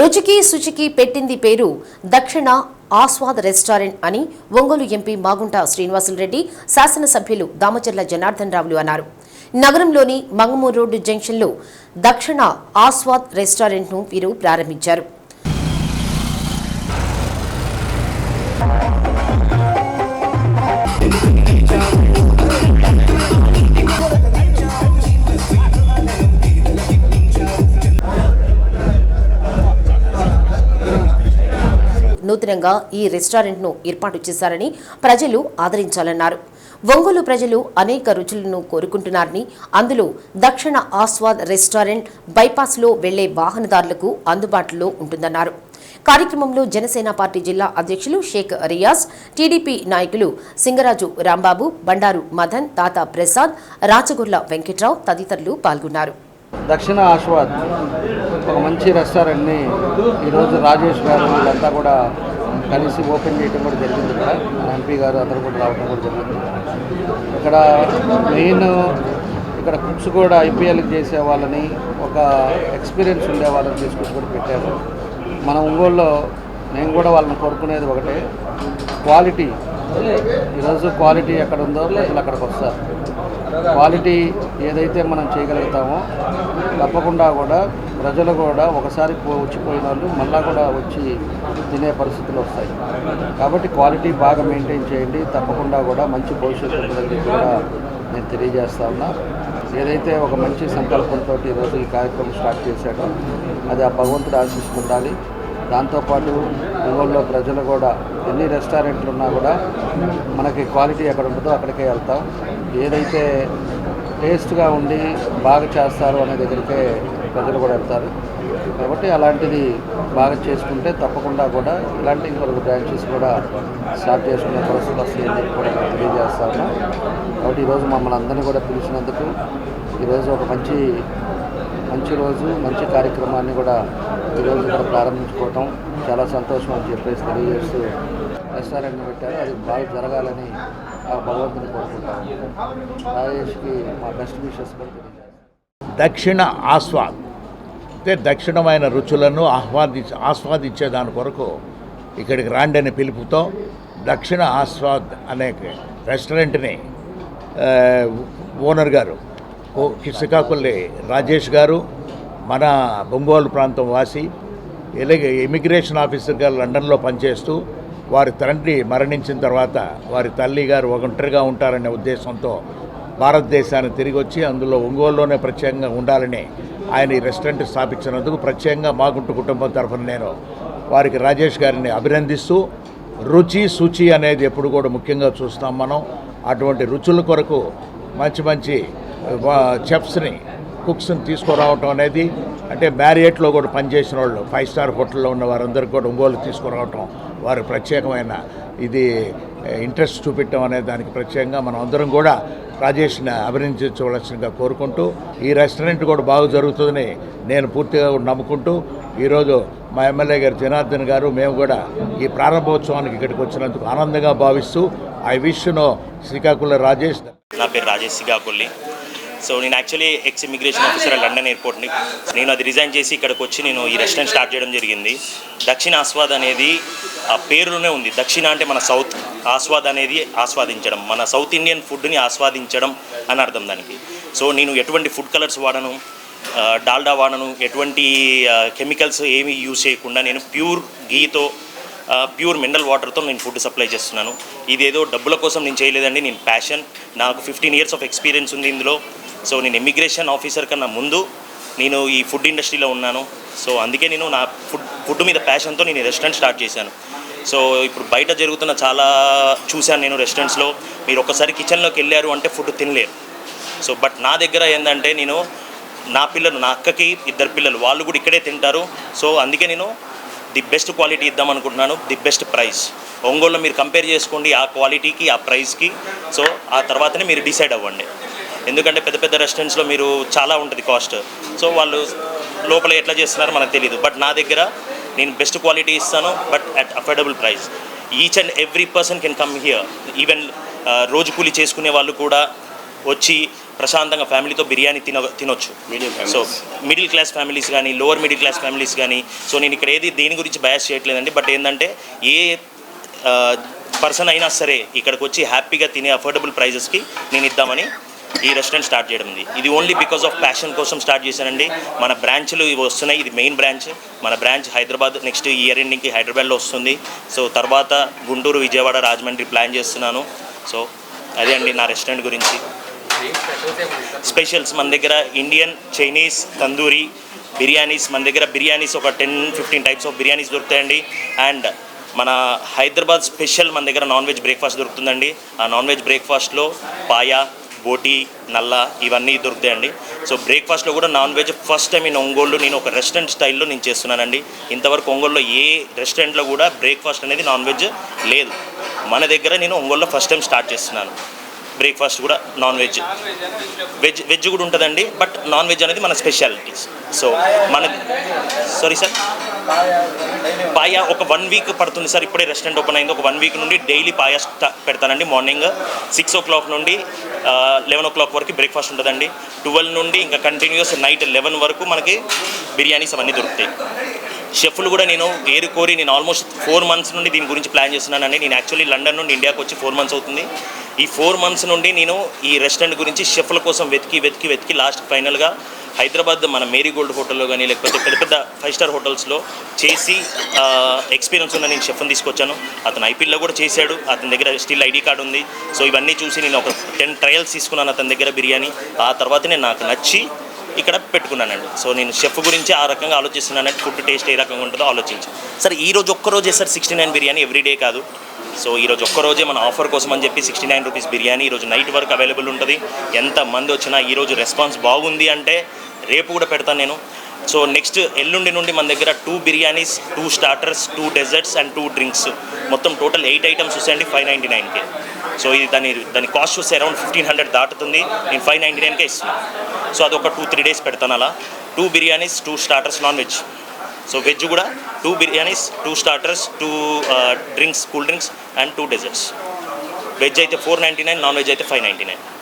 రుచికి శుచికి పెట్టింది పేరు దక్షిణ ఆస్వాద్ రెస్టారెంట్ అని ఒంగోలు ఎంపీ మాగుంట శ్రీనివాసులరెడ్డి శాసనసభ్యులు దామచర్ల జనార్దన్ రావులు అన్నారు. నగరంలోని మంగమూరు రోడ్డు జంక్షన్లో దక్షిణ ఆస్వాద్ రెస్టారెంట్ను వీరు ప్రారంభించారు. నూతనంగా ఈ రెస్టారెంట్ను ఏర్పాటు చేశారని ప్రజలు ఆదరించాలన్నారు. ఒంగోలు ప్రజలు అనేక రుచులను కోరుకుంటున్నారని అందులో దక్షిణ ఆస్వాద్ రెస్టారెంట్ బైపాస్లో వెళ్ళే వాహనదారులకు అందుబాటులో ఉంటుందన్నారు. కార్యక్రమంలో జనసేన పార్టీ జిల్లా అధ్యక్షులు షేక్ రియాజ్ టీడీపీ నాయకులు సింగరాజు రాంబాబు బండారు మదన్ తాత ప్రసాద్ రాచగుర్ల వెంకట్రావు తదితరులు పాల్గొన్నారు. దక్షిణ ఆశ్వాద్ ఒక మంచి రెస్టారెంట్ని ఈరోజు రాజేష్ గారు వీళ్ళంతా కూడా కలిసి ఓపెన్ చేయడం కూడా జరిగింది ఇక్కడ. ఎంపీ గారు అందరూ కూడా రావడం కూడా జరిగింది. ఇక్కడ మెయిన్ ఇక్కడ కుక్స్ కూడా ఐపీఎల్కి చేసే వాళ్ళని ఒక ఎక్స్పీరియన్స్ ఉండే వాళ్ళని తీసుకొచ్చి కూడా పెట్టారు. మన ఒంగోలులో నేను కూడా వాళ్ళని కోరుకునేది ఒకటే క్వాలిటీ. ఈరోజు క్వాలిటీ ఎక్కడ ఉందో ప్రజలు అక్కడికి వస్తారు. క్వాలిటీ ఏదైతే మనం చేయగలుగుతామో తప్పకుండా కూడా ప్రజలు కూడా ఒకసారి పో- వచ్చిపోయిన వాళ్ళు మళ్ళా కూడా వచ్చి తినే పరిస్థితులు వస్తాయి. కాబట్టి క్వాలిటీ బాగా మెయింటైన్ చేయండి. తప్పకుండా కూడా మంచి భవిష్యత్తు ఉంటుందని కూడా నేను తెలియజేస్తా ఉన్నా. ఏదైతే ఒక మంచి సంకల్పంతో ఈరోజు ఈ కార్యక్రమం స్టార్ట్ చేశాడో అది ఆ భగవంతుడు ఆశిస్తుండాలి. దాంతోపాటు ఊళ్ళో ప్రజలు కూడా ఎన్ని రెస్టారెంట్లు ఉన్నా కూడా మనకి క్వాలిటీ ఎక్కడ ఉంటుందో అక్కడికే వెళ్తాం. ఏదైతే టేస్ట్గా ఉండి బాగా చేస్తారు అనే దగ్గరికే ప్రజలు కూడా వెళ్తారు. కాబట్టి అలాంటిది బాగా చేసుకుంటే తప్పకుండా కూడా ఇలాంటి ఇంకొక బ్రాంచెస్ కూడా స్టార్ట్ చేసుకునే పరిస్థితులు వస్తుంది చెప్పి కూడా నేను కాబట్టి ఈరోజు మమ్మల్ని అందరినీ కూడా పిలిచినందుకు ఈరోజు ఒక మంచి మంచి రోజు మంచి కార్యక్రమాన్ని కూడా ఈరోజు ఇక్కడ ప్రారంభించుకోవటం చాలా సంతోషం అని చెప్పేసి తెలియజేస్తూ రెస్టారెంట్ పెట్టారు. అది బాగా జరగాలని భగవంతుని కోరుకుంటాం రాజేష్కి మా బెస్ట్ విషెస్ దక్షిణ ఆస్వాద్. అంటే దక్షిణమైన రుచులను ఆహ్వాది ఆస్వాదించే దాని కొరకు ఇక్కడికి రాండి అనే పిలుపుతో దక్షిణ ఆస్వాద్ అనే రెస్టారెంట్ని ఓనర్ గారు ఓ శ్రీకాకుళి రాజేష్ గారు మన బొంగోలు ప్రాంతం వాసి ఇలాగే ఇమిగ్రేషన్ ఆఫీసర్గా లండన్లో పనిచేస్తూ వారి తండ్రి మరణించిన తర్వాత వారి తల్లి గారు ఒంటరిగా ఉంటారనే ఉద్దేశంతో భారతదేశాన్ని తిరిగి వచ్చి అందులో ఒంగోలులోనే ప్రత్యేకంగా ఉండాలని ఆయన ఈ రెస్టారెంట్ స్థాపించినందుకు ప్రత్యేకంగా మాగుంటు కుటుంబం తరఫున నేను వారికి రాజేష్ గారిని అభినందిస్తూ రుచి శుచి అనేది ఎప్పుడు కూడా ముఖ్యంగా చూస్తాం మనం. అటువంటి రుచుల కొరకు మంచి మంచి చెఫ్స్ని కుక్స్ని తీసుకురావటం అనేది అంటే మ్యారియట్లో కూడా పనిచేసిన వాళ్ళు ఫైవ్ స్టార్ హోటల్లో ఉన్న వారందరికీ కూడా ఒంగోలు తీసుకురావటం వారు ప్రత్యేకమైన ఇది ఇంట్రెస్ట్ చూపించడం అనే దానికి ప్రత్యేకంగా మనం అందరం కూడా రాజేష్ని అభినందించవలసిందిగా కోరుకుంటూ ఈ రెస్టారెంట్ కూడా బాగా జరుగుతుందని నేను పూర్తిగా కూడా నమ్ముకుంటూ ఈరోజు మా ఎమ్మెల్యే గారు జనార్దన్ గారు మేము కూడా ఈ ప్రారంభోత్సవానికి ఇక్కడికి వచ్చినందుకు ఆనందంగా భావిస్తూ ఐ విష్ను శ్రీకాకుళం రాజేష్. నా పేరు రాజేష్ శ్రీకాకుళి సో నేను actually ex immigration officer London ఎయిర్పోర్ట్ని నేను అది రిజైన్ చేసి ఇక్కడికి వచ్చి నేను ఈ రెస్టారెంట్ స్టార్ట్ చేయడం జరిగింది. దక్షిణ ఆస్వాద్ అనేది ఆ పేరులోనే ఉంది. దక్షిణ అంటే మన సౌత్. ఆస్వాద్ అనేది ఆస్వాదించడం. మన సౌత్ ఇండియన్ ఫుడ్ని ఆస్వాదించడం అని అర్థం దానికి. సో నేను ఎటువంటి ఫుడ్ కలర్స్ వాడను డాల్డా వాడను ఎటువంటి కెమికల్స్ ఏమీ యూజ్ చేయకుండా నేను ప్యూర్ గీతో ప్యూర్ మినరల్ వాటర్తో నేను ఫుడ్ సప్లై చేస్తున్నాను. ఇదేదో డబ్బుల కోసం నేను చేయలేదండి. నేను ప్యాషన్ నాకు ఫిఫ్టీన్ ఇయర్స్ ఆఫ్ ఎక్స్పీరియన్స్ ఉంది ఇందులో. సో నేను ఇమిగ్రేషన్ ఆఫీసర్ కన్నా ముందు నేను ఈ ఫుడ్ ఇండస్ట్రీలో ఉన్నాను. సో అందుకే నేను నా ఫుడ్ ఫుడ్ మీద ప్యాషన్తో నేను రెస్టారెంట్ స్టార్ట్ చేశాను. సో ఇప్పుడు బయట జరుగుతున్న చాలా చూశాను నేను రెస్టారెంట్స్లో మీరు ఒక్కసారి కిచెన్లోకి వెళ్ళారు అంటే ఫుడ్ తినలేరు. సో బట్ నా దగ్గర ఏంటంటే నేను నా పిల్లలు నా అక్కకి ఇద్దరు పిల్లలు వాళ్ళు కూడా ఇక్కడే తింటారు. సో అందుకే నేను ది బెస్ట్ క్వాలిటీ ఇద్దాం అనుకుంటున్నాను. ది బెస్ట్ ప్రైస్ ఒంగోలులో మీరు కంపేర్ చేసుకోండి ఆ క్వాలిటీకి ఆ ప్రైస్కి సో ఆ తర్వాతనే మీరు డిసైడ్ అవ్వండి. ఎందుకంటే పెద్ద పెద్ద రెస్టారెంట్స్లో మీరు చాలా ఉంటుంది కాస్ట్ సో వాళ్ళు లోపల ఎట్లా చేస్తున్నారో మనకు తెలియదు బట్ నా దగ్గర నేను బెస్ట్ క్వాలిటీ ఇస్తాను but at affordable price each and every person can come here even రోజు కూలి చేసుకునే వాళ్ళు కూడా వచ్చి ప్రశాంతంగా ఫ్యామిలీతో బిర్యానీ తిన తినొచ్చు. సో మిడిల్ క్లాస్ ఫ్యామిలీస్ కానీ లోవర్ మిడిల్ క్లాస్ ఫ్యామిలీస్ కానీ సో నేను ఇక్కడ ఏది దేని గురించి బయాస్ చేయట్లేదండి. బట్ ఏంటంటే ఏ పర్సన్ అయినా సరే ఇక్కడికి వచ్చి హ్యాపీగా తినే అఫోర్డబుల్ ప్రైజెస్కి నేను ఇద్దామని ఈ రెస్టారెంట్ స్టార్ట్ చేయడం ఉంది. ఇది ఓన్లీ బికాస్ ఆఫ్ ప్యాషన్ కోసం స్టార్ట్ చేశానండి. మన బ్రాంచ్లు ఇవి వస్తున్నాయి. ఇది మెయిన్ బ్రాంచ్ మన బ్రాంచ్ హైదరాబాద్ నెక్స్ట్ ఇయర్ ఎండింగ్కి హైదరాబాద్లో వస్తుంది. సో తర్వాత గుంటూరు విజయవాడ రాజమండ్రి ప్లాన్ చేస్తున్నాను. సో అదే అండి నా రెస్టారెంట్ గురించి. స్పెషల్స్ మన దగ్గర ఇండియన్ చైనీస్ తందూరి బిర్యానీస్ మన దగ్గర బిర్యానీస్ ఒక ten fifteen types of biryanis దొరుకుతాయండి. అండ్ మన హైదరాబాద్ స్పెషల్ మన దగ్గర నాన్ వెజ్ బ్రేక్ఫాస్ట్ దొరుకుతుందండి. ఆ నాన్ వెజ్ బ్రేక్ఫాస్ట్లో పాయా బోటి నల్ల ఇవన్నీ దొరుకుతాయండి సో బ్రేక్ఫాస్ట్లో కూడా non veg first time in Ongole నేను ఒక రెస్టారెంట్ స్టైల్లో నేను చేస్తున్నానండి. ఇంతవరకు ఒంగోలులో ఏ రెస్టారెంట్లో కూడా బ్రేక్ఫాస్ట్ అనేది నాన్ వెజ్ లేదు. మన దగ్గర నేను ఒంగోలులో ఫస్ట్ టైం స్టార్ట్ చేస్తున్నాను. బ్రేక్ఫాస్ట్ కూడా నాన్ వెజ్. వెజ్ వెజ్ కూడా ఉంటుందండి బట్ నాన్ వెజ్ అనేది మన స్పెషాలిటీస్. సో మన సారీ సార్? పాయా ఒక వన్ వీక్ పడుతుంది సార్. ఇప్పుడే రెస్టారెంట్ ఓపెన్ అయింది. ఒక వన్ వీక్ నుండి డైలీ పాయా పెడతానండి మార్నింగ్ సిక్స్ ఓ క్లాక్ నుండి లెవెన్ ఓ క్లాక్ వరకు బ్రేక్ఫాస్ట్ ఉంటుందండి. ట్వెల్వ్ నుండి ఇంకా కంటిన్యూస్ నైట్ లెవెన్ వరకు మనకి బిర్యానీస్ అవన్నీ దొరుకుతాయి. షెఫ్లు కూడా నేను ఏరు కోరి నేను ఆల్మోస్ట్ ఫోర్ మంత్స్ నుండి దీని గురించి ప్లాన్ చేస్తున్నానండి. నేను యాక్చువల్లీ లండన్ నుండి ఇండియాకి వచ్చి ఫోర్ మంత్స్ అవుతుంది. ఈ ఫోర్ మంత్స్ నుండి నేను ఈ రెస్టారెంట్ గురించి షెఫ్ల కోసం వెతికి వెతికి వెతికి లాస్ట్ ఫైనల్గా హైదరాబాద్ మన మేరీ గోల్డ్ హోటల్లో కానీ లేకపోతే పెద్ద పెద్ద ఫైవ్ స్టార్ హోటల్స్లో చేసి ఎక్స్పీరియన్స్ ఉన్న నేను షెఫ్ని తీసుకొచ్చాను. అతను ఐపీఎల్లో కూడా చేశాడు. అతని దగ్గర స్టిల్ ఐడి కార్డు ఉంది. సో ఇవన్నీ చూసి నేను ఒక టెన్ ట్రయల్స్ తీసుకున్నాను అతని దగ్గర బిర్యానీ. ఆ తర్వాత నేను నాకు నచ్చి ఇక్కడ పెట్టుకున్నానండి. సో నేను షెఫ్ గురించి ఆ రకంగా ఆలోచిస్తున్నానంటే ఫుడ్ టేస్ట్ ఏ రకంగా ఉంటుందో ఆలోచించి. సరే ఈ రోజు ఒక్క రోజే sir sixty nine biryani everyday కాదు. సో ఈరోజు ఒక్క రోజే మన ఆఫర్ కోసం అని చెప్పి సిక్స్టీ నైన్ రూపీస్ బిర్యానీ ఈరోజు నైట్ వరకు అవైలబుల్ ఉంటుంది. ఎంత మంది వచ్చినా ఈరోజు రెస్పాన్స్ బాగుంది అంటే రేపు కూడా పెడతాను నేను. సో నెక్స్ట్ ఎల్లుండి నుండి మన దగ్గర two biryanis two starters two desserts and two drinks మొత్తం టోటల్ ఎయిట్ ఐటమ్స్ వస్తాయండి ఫైవ్ నైంటీ నైన్కి సో ఇది దాని దాని కాస్ట్ చూస్తే అరౌండ్ ఫిఫ్టీన్ హండ్రెడ్ దాటుతుంది. నేను ఫైవ్ నైంటీ నైన్కే ఇస్తున్నాను సో అది ఒక టూ త్రీ డేస్ పెడతాను అలా. Two biryanis two starters non veg so veg కూడా two biryanis two starters two drinks cool drinks and two desserts veg అయితే four ninety nine non veg అయితే five ninety nine